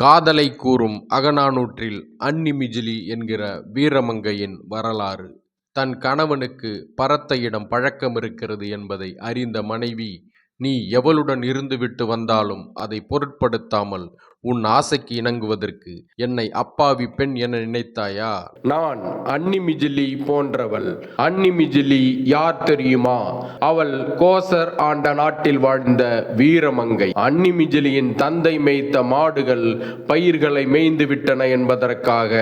காதலை கூறும் அகநானூற்றில் அன்னிமிஜிலி என்கிற வீரமங்கையின் வரலாறு. தன் கணவனுக்கு பரத்தையிடம் பழக்கம் இருக்கிறது என்பதை அறிந்த மனைவி நீ எவளுடன் இருந்துவிட்டு வந்தாலும் அதை பொருட்படுத்தாமல் உன் ஆசைக்கு இணங்குவதற்கு என்னை அப்பாவி பெண் என நினைத்தாயா? நான் அன்னிமிஜிலி போன்றவள். அன்னிமிஜிலி யார் தெரியுமா? அவள் கோசர் ஆண்ட நாட்டில் வாழ்ந்த வீரமங்கை. அன்னிமிஜிலியின் தந்தை மேய்த்த மாடுகள் பயிர்களை மேய்ந்து விட்டன என்பதற்காக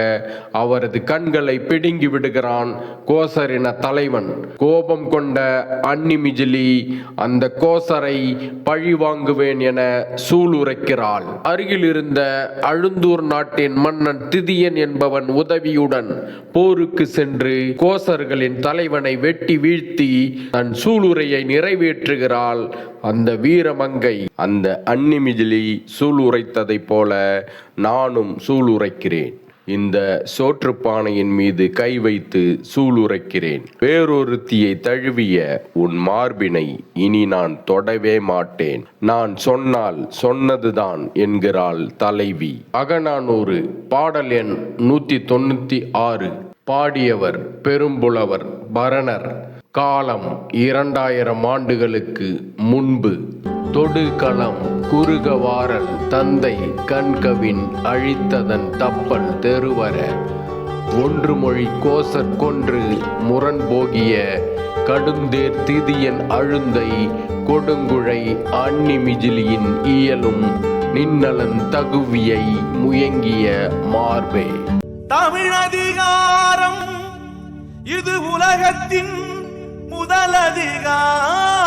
அவரது கண்களை பிடுங்கி விடுகிறான் கோசரின தலைவன். கோபம் கொண்ட அன்னிமிஜிலி அந்த கோசரை பழி வாங்குவேன் என சூளுரைக்கிறாள். அருகில் இருந்த அழுந்தூர் நாட்டின் மன்னன் திதியன் என்பவன் உதவியுடன் போருக்கு சென்று கோசர்களின் தலைவனை வெட்டி வீழ்த்தி தன் சூளுரையை நிறைவேற்றுகிறாள் அந்த வீரமங்கை. அந்த அன்னிமிஜிலி சூளுரைத்ததைப் போல நானும் சூளுரைக்கிறேன். இந்த சோற்றுப்பானையின் மீது கை வைத்து சூளுரைக்கிறேன். வேறொருத்தியை தழுவிய உன் மார்பினை இனி நான் தொடவே மாட்டேன். நான் சொன்னால் சொன்னதுதான் என்கிறாள் தலைவி. அகநானூறு பாடல் எண் நூத்தி தொண்ணூத்தி ஆறு. பாடியவர் பெரும்புலவர் பரணர். காலம் இரண்டாயிரம் ஆண்டுகளுக்கு முன்பு. தொடுகளம் குறுகவாரல் தந்தை கண்கவின் அழித்ததன் தப்பல் தெருவர. ஒன்று மொழி கோசற் கொன்று முரண்போகிய கடுந்தேர் திதியன் அழுந்தை கொடுங்குழை அன்னிமிஜிலியின் இயலும் நின்னலன் தகுவியை முயங்கிய மார்பே. தமிழதிகாரம் இது உலகத்தின் முதலதிகாரம்